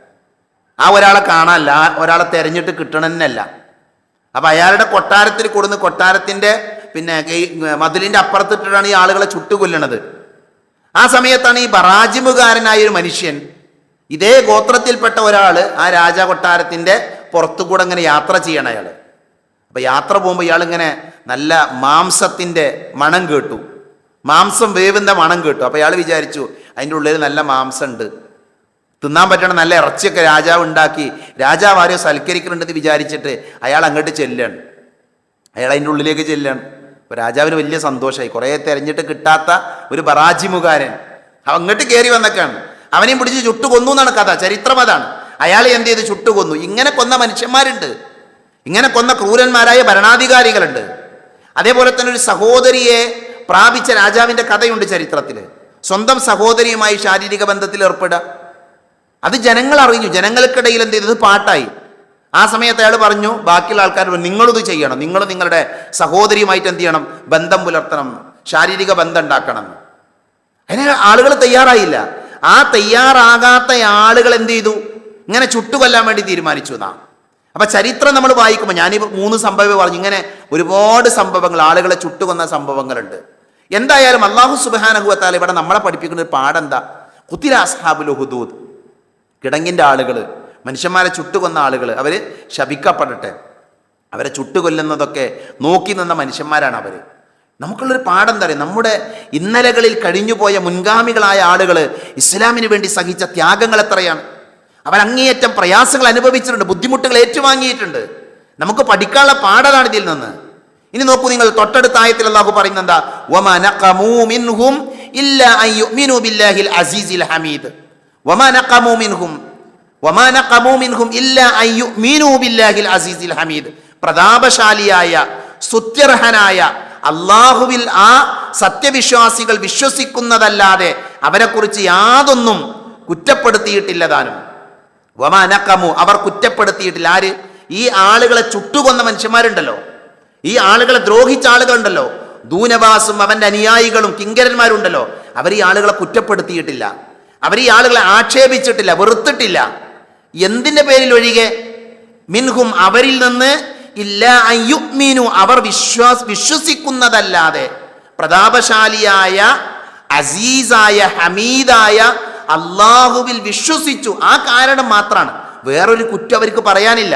Speaker 1: ആ ഒരാളെ കാണാനല്ല. ആ ഒരാളെ തെരഞ്ഞിട്ട് കിട്ടണമെന്നല്ല അപ്പം അയാളുടെ കൊട്ടാരത്തിൽ കൊടുന്ന് കൊട്ടാരത്തിന്റെ പിന്നെ ഈ മതിലിന്റെ അപ്പുറത്തിട്ടിട്ടാണ് ഈ ആളുകളെ ചുട്ടുകൊല്ലണത്. ആ സമയത്താണ് ഈ ബറാജിമുകാരനായ ഒരു മനുഷ്യൻ ഇതേ ഗോത്രത്തിൽപ്പെട്ട ഒരാൾ ആ രാജ കൊട്ടാരത്തിന്റെ പുറത്തുകൂടെ ഇങ്ങനെ യാത്ര ചെയ്യണം അയാൾ അപ്പം യാത്ര പോകുമ്പോൾ ഇയാളിങ്ങനെ നല്ല മാംസത്തിന്റെ മണം കേട്ടു. മാംസം വേവുന്ന മണം കേട്ടു. അപ്പോൾ ഇയാൾ വിചാരിച്ചു അതിന്റെ ഉള്ളിൽ നല്ല മാംസം ഉണ്ട് തിന്നാൻ പറ്റണ നല്ല ഇറച്ചിയൊക്കെ രാജാവ് ഉണ്ടാക്കി. രാജാവ് ആരെയോ സൽക്കരിക്കുന്നുണ്ടെന്ന് വിചാരിച്ചിട്ട് അയാൾ അങ്ങോട്ട് ചെല്ലാണ്. അയാൾ അതിന്റെ ഉള്ളിലേക്ക് ചെല്ലാണ്. അപ്പോൾ രാജാവിന് വലിയ സന്തോഷമായി. കുറേ തെരഞ്ഞിട്ട് കിട്ടാത്ത ഒരു ബറാജിമുകാരൻ അങ്ങോട്ട് കയറി വന്നൊക്കെയാണ് അവനെയും പിടിച്ച് ചുട്ടു കൊന്നു എന്നാണ് കഥ. ചരിത്രം അതാണ്. അയാളെ എന്ത് ചെയ്ത്? ചുട്ടു കൊന്നു. ഇങ്ങനെ കൊന്ന മനുഷ്യന്മാരുണ്ട്. ഇങ്ങനെ കൊന്ന ക്രൂരന്മാരായ ഭരണാധികാരികളുണ്ട്. അതേപോലെ തന്നെ ഒരു സഹോദരിയെ പ്രാപിച്ച രാജാവിന്റെ കഥയുണ്ട് ചരിത്രത്തിൽ. സ്വന്തം സഹോദരിയുമായി ശാരീരിക ബന്ധത്തിൽ ഏർപ്പെടുക. അത് ജനങ്ങൾ അറിഞ്ഞു. ജനങ്ങൾക്കിടയിൽ എന്ത് ചെയ്തത് പാട്ടായി. ആ സമയത്ത് അയാൾ പറഞ്ഞു ബാക്കിയുള്ള ആൾക്കാർ നിങ്ങളിത് ചെയ്യണം. നിങ്ങൾ നിങ്ങളുടെ സഹോദരിയുമായിട്ട് എന്ത് ചെയ്യണം? ബന്ധം പുലർത്തണം. ശാരീരിക ബന്ധം ഉണ്ടാക്കണം. അതിന് ആളുകൾ തയ്യാറായില്ല. ആ തയ്യാറാകാത്ത ആളുകൾ എന്ത് ചെയ്തു? ഇങ്ങനെ ചുട്ടുകൊല്ലാൻ വേണ്ടി തീരുമാനിച്ചു എന്നാ അപ്പൊ ചരിത്രം നമ്മൾ വായിക്കുമ്പോൾ ഞാനീ മൂന്ന് സംഭവം പറഞ്ഞു. ഇങ്ങനെ ഒരുപാട് സംഭവങ്ങൾ ആളുകളെ ചുട്ടുകൊന്ന സംഭവങ്ങളുണ്ട്. എന്തായാലും അള്ളാഹു സുബാനഹുവത്താൽ ഇവിടെ നമ്മളെ പഠിപ്പിക്കുന്ന ഒരു പാടെന്താ കുത്തിര ഹുദൂദ് കിടങ്ങിന്റെ ആളുകൾ മനുഷ്യന്മാരെ ചുട്ടുകൊന്ന ആളുകൾ അവർ ശപിക്കപ്പെടട്ടെ. അവരെ ചുട്ടുകൊല്ലുന്നതൊക്കെ നോക്കി നിന്ന മനുഷ്യന്മാരാണ് അവർ നമുക്കുള്ളൊരു പാഠം എന്താ നമ്മുടെ ഇന്നലകളിൽ കഴിഞ്ഞുപോയ മുൻഗാമികളായ ആളുകൾ ഇസ്ലാമിന് വേണ്ടി സഹിച്ച ത്യാഗങ്ങൾ എത്രയാണ്? അവർ അങ്ങേയറ്റം പ്രയാസങ്ങൾ അനുഭവിച്ചിട്ടുണ്ട് ബുദ്ധിമുട്ടുകൾ ഏറ്റുവാങ്ങിയിട്ടുണ്ട്. നമുക്ക് പഠിക്കാനുള്ള പാഠമാണ് ഇതിൽ നിന്ന്. ഇനി നോക്കൂ നിങ്ങൾ തൊട്ടടുത്ത ആയത്തിൽ അള്ളാഹു പറയുന്നത് എന്താ? "വമാ നഖമൂ മിൻഹും ഇല്ലാ അൻ ബില്ലാഹിൽ അസീസിൽ ഹമീദ്. ബില്ലാഹിൽ അസീസിൽ ഹമീദ്. പ്രതാപശാലിയായ സുത്യർഹനായ അള്ളാഹുവിൽ ആ സത്യവിശ്വാസികൾ വിശ്വസിക്കുന്നതല്ലാതെ അവരെക്കുറിച്ച് യാതൊന്നും കുറ്റപ്പെടുത്തിയിട്ടില്ല താനും വമാനക്കമു അവർ കുറ്റപ്പെടുത്തിയിട്ടില്ല. ആര്? ഈ ആളുകളെ ചുട്ടുകൊന്ന മനുഷ്യന്മാരുണ്ടല്ലോ. ഈ ആളുകളെ ദ്രോഹിച്ച ആളുകളുണ്ടല്ലോ. ദൂനവാസും അവന്റെ അനുയായികളും കിങ്കരന്മാരുണ്ടല്ലോ. അവർ ഈ ആളുകളെ കുറ്റപ്പെടുത്തിയിട്ടില്ല. അവർ ഈ ആളുകളെ ആക്ഷേപിച്ചിട്ടില്ല വെറുത്തിട്ടില്ല. എന്തിന്റെ പേരിൽ ഒഴികെ? മിൻഹും അവരിൽ നിന്ന് ഇല്ല അയ്യുഗ്മീനു അവർ വിശ്വാസ് വിശ്വസിക്കുന്നതല്ലാതെ പ്രതാപശാലിയായ അസീസായ ഹമീദായ അള്ളാഹുവിൽ വിശ്വസിച്ചു. ആ കാരണം മാത്രമാണ് വേറൊരു കുറ്റം അവർക്ക് പറയാനില്ല.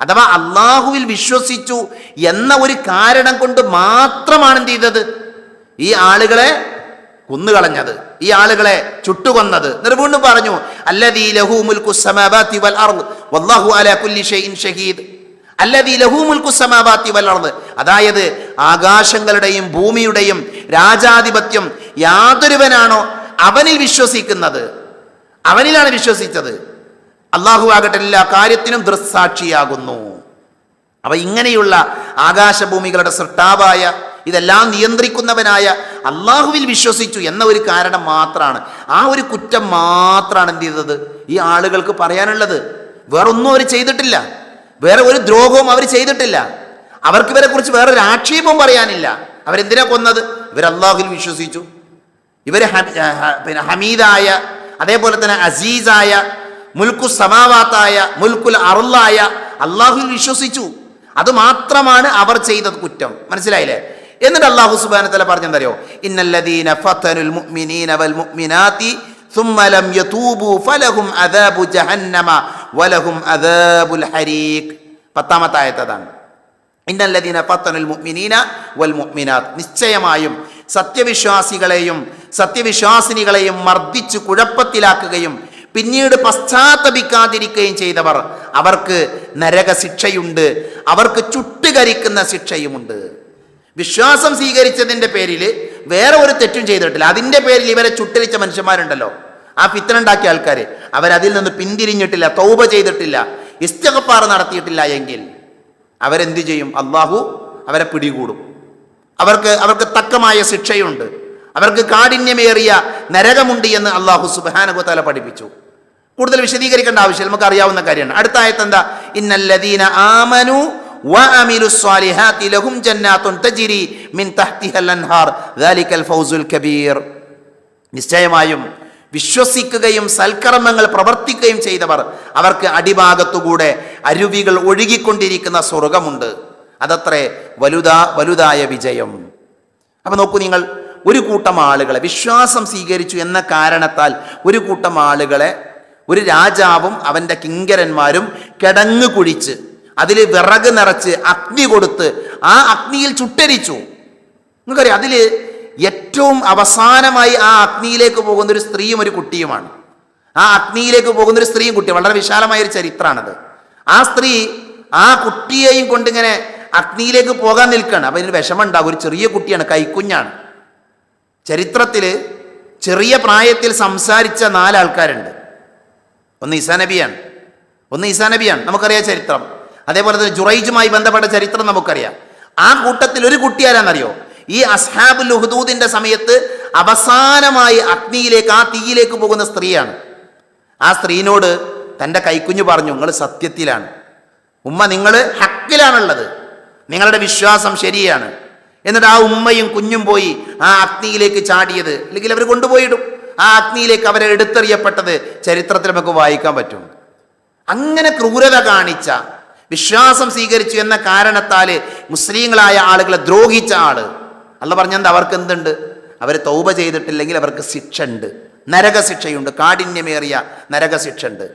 Speaker 1: അഥവാ അള്ളാഹുവിൽ വിശ്വസിച്ചു എന്ന ഒരു കാരണം കൊണ്ട് മാത്രമാണ് എന്ത് ചെയ്തത്? ഈ ആളുകളെ കൊന്നുകളഞ്ഞത്. ഈ ആളുകളെ ചുട്ടുകൊന്നത്. എന്നിട്ട് വീണ്ടും പറഞ്ഞു അല്ലദീ ലഹു മുൽക്കു സമാബാത്തി വൽ അർദ് വല്ലാഹു അലാ കുല്ലി ഷൈഇൻ ഷഹീദ്. അല്ലദീ ലഹു മുൽക്കു സമാബാത്തി വൽ അർദ്. അതായത് ആകാശങ്ങളുടെയും ഭൂമിയുടെയും രാജാധിപത്യം യാതൊരുവനാണോ അവനിൽ വിശ്വസിക്കുന്നത്? അവനിലാണ് വിശ്വസിച്ചത്. അള്ളാഹു ആകട്ടെ എല്ലാ കാര്യത്തിനും ദൃസാക്ഷിയാകുന്നു അപ്പൊ ഇങ്ങനെയുള്ള ആകാശഭൂമികളുടെ സൃഷ്ടാവായ ഇതെല്ലാം നിയന്ത്രിക്കുന്നവനായ അള്ളാഹുവിൽ വിശ്വസിച്ചു എന്ന ഒരു കാരണം മാത്രമാണ് ആ ഒരു കുറ്റം മാത്രമാണ് എന്ത് ചെയ്തത്? ഈ ആളുകൾക്ക് പറയാനുള്ളത്. വേറൊന്നും അവർ ചെയ്തിട്ടില്ല. വേറെ ഒരു ദ്രോഹവും അവർ ചെയ്തിട്ടില്ല. അവർക്ക് ഇവരെ കുറിച്ച് വേറെ ഒരു ആക്ഷേപവും പറയാനില്ല. അവരെന്തിനാ കൊന്നത്? ഇവർ അള്ളാഹുവിൽ വിശ്വസിച്ചു. ഇവർ പിന്നെ ഹമീദായ അതേപോലെ തന്നെ അസീസായ മുൽക്കു സമാവാത്തായ മുൽക്കുൽ അറുള്ളായ അള്ളാഹുവിൽ വിശ്വസിച്ചു. അത് മാത്രമാണ് അവർ ചെയ്ത കുറ്റം. മനസ്സിലായില്ലേ? എന്നിട്ട് അള്ളാഹു സുബാന പറഞ്ഞെന്തറിയോ ഇന്നല്ലദീന ഫതനുൽ മുഅ്മിനീന വൽ മുഅ്മിനാതി ثم لم يتوبوا فلهم عذاب جهنم ولهم عذاب الحريق പത്താമത്തെ ആയത്ത് അതാണ് ഇന്നല്ലദീന ഫത്തനുൽ മുഅ്മിനീന വൽ മുഅ്മിനാത്ത് നിശ്ചയമായും സത്യവിശ്വാസികളെയും സത്യവിശ്വാസിനികളെയും മർദ്ദിച്ചു കുഴപ്പത്തിലാക്കുകയും പിന്നീട് പശ്ചാത്തപിക്കാതിരിക്കുകയും ചെയ്തവർ അവർക്ക് നരക ശിക്ഷയുണ്ട് അവർക്ക് ചുട്ടുകരിക്കുന്ന ശിക്ഷയുമുണ്ട് വിശ്വാസം സ്വീകരിച്ചതിന്റെ പേരിൽ വേറെ ഒരു തെറ്റും ചെയ്തിട്ടില്ല. അതിന്റെ പേരിൽ ഇവരെ ചുട്ടരിച്ച മനുഷ്യന്മാരുണ്ടല്ലോ. ആ ഫിത്തനുണ്ടാക്കിയ ആൾക്കാർ അവരതിൽ നിന്ന് പിന്തിരിഞ്ഞിട്ടില്ല തൗബ ചെയ്തിട്ടില്ല ഇസ്തകപ്പാറ നടത്തിയിട്ടില്ല എങ്കിൽ അവരെന്ത് ചെയ്യും? അള്ളാഹു അവരെ പിടികൂടും. അവർക്ക് അവർക്ക് തക്കമായ ശിക്ഷയുണ്ട്. അവർക്ക് കാഠിന്യമേറിയ നരകമുണ്ട് എന്ന് അള്ളാഹു സുബാനകുത്തല പഠിപ്പിച്ചു. കൂടുതൽ വിശദീകരിക്കേണ്ട ആവശ്യം നമുക്ക് അറിയാവുന്ന കാര്യമാണ്. അടുത്ത ആയത്ത് എന്താ? ഇന്നല്ലദീന ആമനു നിശ്ചയമായും വിശ്വസിക്കുകയും സൽക്കർമ്മങ്ങൾ പ്രവർത്തിക്കുകയും ചെയ്തവർ അവർക്ക് അടിഭാഗത്തുകൂടെ അരുവികൾ ഒഴുകിക്കൊണ്ടിരിക്കുന്ന സ്വർഗമുണ്ട്. അതത്രേ വലുതാ വലുതായ വിജയം. അപ്പൊ നോക്കൂ നിങ്ങൾ ഒരു കൂട്ടം ആളുകളെ വിശ്വാസം സ്വീകരിച്ചു എന്ന കാരണത്താൽ ഒരു കൂട്ടം ആളുകളെ ഒരു രാജാവും അവന്റെ കിങ്കരന്മാരും കിടങ്ങു കുഴിച്ച് അതിൽ വിറക് നിറച്ച് അഗ്നി കൊടുത്ത് ആ അഗ്നിയിൽ ചുട്ടരിച്ചു. നിങ്ങൾക്കറിയാം അതിൽ ഏറ്റവും അവസാനമായി ആ അഗ്നിയിലേക്ക് പോകുന്ന ഒരു സ്ത്രീയും ഒരു കുട്ടിയുമാണ്. ആ അഗ്നിയിലേക്ക് പോകുന്ന ഒരു സ്ത്രീയും കുട്ടിയും വളരെ വിശാലമായ ഒരു ചരിത്രമാണത്. ആ സ്ത്രീ ആ കുട്ടിയെയും കൊണ്ടിങ്ങനെ അഗ്നിയിലേക്ക് പോകാൻ നിൽക്കുകയാണ്. അപ്പം ഇതിന് വിഷമം ഉണ്ടാകും ഒരു ചെറിയ കുട്ടിയാണ് കൈക്കുഞ്ഞാണ്. ചരിത്രത്തിൽ ചെറിയ പ്രായത്തിൽ സംസാരിച്ച നാലാൾക്കാരുണ്ട് ഒന്ന് ഈസാ നബിയാണ്. ഒന്ന് ഈസാ നബിയാണ്. നമുക്കറിയാം ചരിത്രം. അതേപോലെ തന്നെ ജുറൈജുമായി ബന്ധപ്പെട്ട ചരിത്രം നമുക്കറിയാം. ആ കൂട്ടത്തിൽ ഒരു കുട്ടി ആരാന്നറിയോ? ഈ അസ്ഹാബുൽ ലുഹദൂദിന്റെ സമയത്ത് അവസാനമായി അഗ്നിയിലേക്ക് ആ തീയിലേക്ക് പോകുന്ന സ്ത്രീയാണ്. ആ സ്ത്രീനോട് തന്റെ കൈക്കുഞ്ഞു പറഞ്ഞു നിങ്ങൾ സത്യത്തിലാണ്. ഉമ്മ നിങ്ങൾ ഹക്കിലാണുള്ളത്. നിങ്ങളുടെ വിശ്വാസം ശരിയാണ്. എന്നിട്ട് ആ ഉമ്മയും കുഞ്ഞും പോയി ആ അഗ്നിയിലേക്ക് ചാടിയത്. അല്ലെങ്കിൽ അവർ കൊണ്ടുപോയിടും. ആ അഗ്നിയിലേക്ക് അവരെ എടുത്തെറിയപ്പെട്ടത് ചരിത്രത്തിൽ നമുക്ക് വായിക്കാൻ പറ്റും. അങ്ങനെ ക്രൂരത കാണിച്ച വിശ്വാസം സ്വീകരിച്ചു എന്ന കാരണത്താൽ മുസ്ലിങ്ങളായ ആളുകളെ ദ്രോഹിച്ച ആൾ. അല്ല പറഞ്ഞെന്താ? അവർക്ക് എന്തുണ്ട്? അവർ തൗബ ചെയ്തിട്ടില്ലെങ്കിൽ അവർക്ക് ശിക്ഷ ഉണ്ട് നരകശിക്ഷയുണ്ട്. കാഠിന്യമേറിയ നരകശിക്ഷ ഉണ്ട്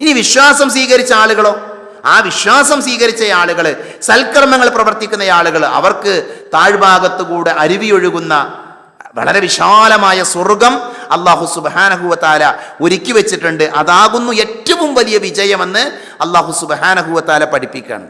Speaker 1: ഇനി വിശ്വാസം സ്വീകരിച്ച ആളുകളോ? ആ വിശ്വാസം സ്വീകരിച്ച ആളുകൾ സൽക്കർമ്മങ്ങൾ പ്രവർത്തിക്കുന്ന ആളുകൾ അവർക്ക് താഴ്ഭാഗത്തുകൂടെ അരുവിയൊഴുകുന്ന വളരെ വിശാലമായ സ്വർഗം അള്ളാഹു സുബാനഹുവത്താല ഒരുക്കി വെച്ചിട്ടുണ്ട്. അതാകുന്നു ഏറ്റവും വലിയ വിജയമെന്ന് അള്ളാഹു സുബാനഹുവത്താല പഠിപ്പിക്കുകയാണ്.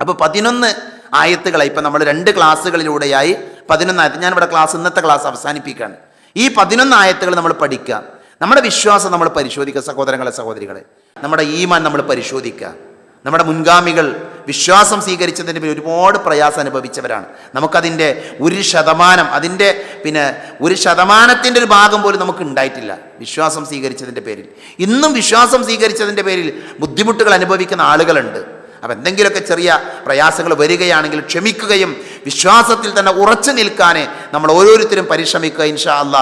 Speaker 1: അപ്പോൾ പതിനൊന്ന് ആയത്തുകളെ ഇപ്പം നമ്മൾ രണ്ട് ക്ലാസ്സുകളിലൂടെയായി പതിനൊന്ന് ആയത്ത്. ഞാനിവിടെ ക്ലാസ് ഇന്നത്തെ ക്ലാസ് അവസാനിപ്പിക്കുകയാണ്. ഈ പതിനൊന്ന് ആയത്തുകൾ നമ്മൾ പഠിക്കുക. നമ്മുടെ വിശ്വാസം നമ്മൾ പരിശോധിക്കുക സഹോദരങ്ങളെ സഹോദരികളെ. നമ്മുടെ ഈമാൻ നമ്മൾ പരിശോധിക്കുക. നമ്മുടെ മുൻഗാമികൾ വിശ്വാസം സ്വീകരിച്ചതിന് പിന്നെ ഒരുപാട് പ്രയാസം അനുഭവിച്ചവരാണ്. നമുക്കതിന്റെ ഒരു ശതമാനം അതിന്റെ പിന്നെ ഒരു ശതമാനത്തിന്റെ ഒരു ഭാഗം പോലും നമുക്ക് ഉണ്ടായിട്ടില്ല വിശ്വാസം സ്വീകരിച്ചതിന്റെ പേരിൽ. ഇന്നും വിശ്വാസം സ്വീകരിച്ചതിന്റെ പേരിൽ ബുദ്ധിമുട്ടുകൾ അനുഭവിക്കുന്ന ആളുകളുണ്ട്. അപ്പം എന്തെങ്കിലുമൊക്കെ ചെറിയ പ്രയാസങ്ങൾ വരികയാണെങ്കിൽ ക്ഷമിക്കുകയും വിശ്വാസത്തിൽ തന്നെ ഉറച്ചു നിൽക്കാൻ നമ്മൾ ഓരോരുത്തരും പരിശ്രമിക്കുക ഇൻഷാ അല്ല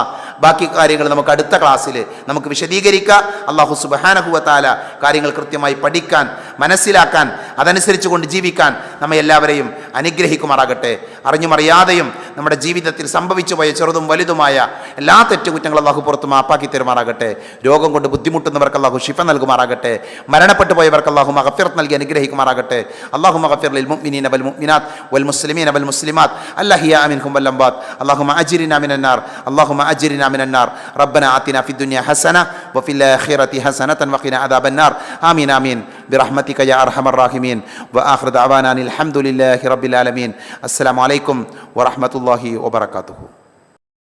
Speaker 1: ബാക്കി കാര്യങ്ങൾ നമുക്ക് അടുത്ത ക്ലാസ്സിൽ നമുക്ക് വിശദീകരിക്കുക അള്ളാഹു സുബാനഹുവത്താല കാര്യങ്ങൾ കൃത്യമായി പഠിക്കാൻ മനസ്സിലാക്കാൻ അതനുസരിച്ച് കൊണ്ട് ജീവിക്കാൻ നമ്മെ എല്ലാവരെയും അനുഗ്രഹിക്കുമാറാകട്ടെ. അറിഞ്ഞുമറിയാതെയും നമ്മുടെ ജീവിതത്തിൽ സംഭവിച്ചു പോയ ചെറുതും വലുതുമായ എല്ലാ തെറ്റുകുറ്റങ്ങളും അള്ളാഹു പുറത്ത് മാപ്പാക്കി തരുമാറാകട്ടെ. രോഗം കൊണ്ട് ബുദ്ധിമുട്ടുന്നവർക്ക് അള്ളാഹു ഷിഫ നൽകുമാറാകട്ടെ. മരണപ്പെട്ടു പോയവർക്ക് അള്ളാഹു മഹഫിറത്ത് നൽകി അനുഗ്രഹിക്കുമാറാകട്ടെ. അള്ളാഹു മഹഫിർലിൽ മുഅ്മിനീന വൽ മുഹ്മിനാത് വൽ മുസ്ലിമീന വൽ മുസ്ലിമാത്ത്. അല്ലാഹിയ അമിൻഹും വൽ അജിരി നാമിൻ അന്നാർ മിനന്നാർ അജിരി നാമിൻ അന്നാർ റബ്ബന ആതിനാ ദുനിയ ഹസന വഫിൽ ആഖിറതി ഹസനതൻ വഖിനാ അദാബന്നാർ ആമീൻ ആമീൻ. برحمتك يا أرحم الراحمين. وآخر دعوانا أن الحمد لله رب العالمين. السلام عليكم ورحمة الله وبركاته.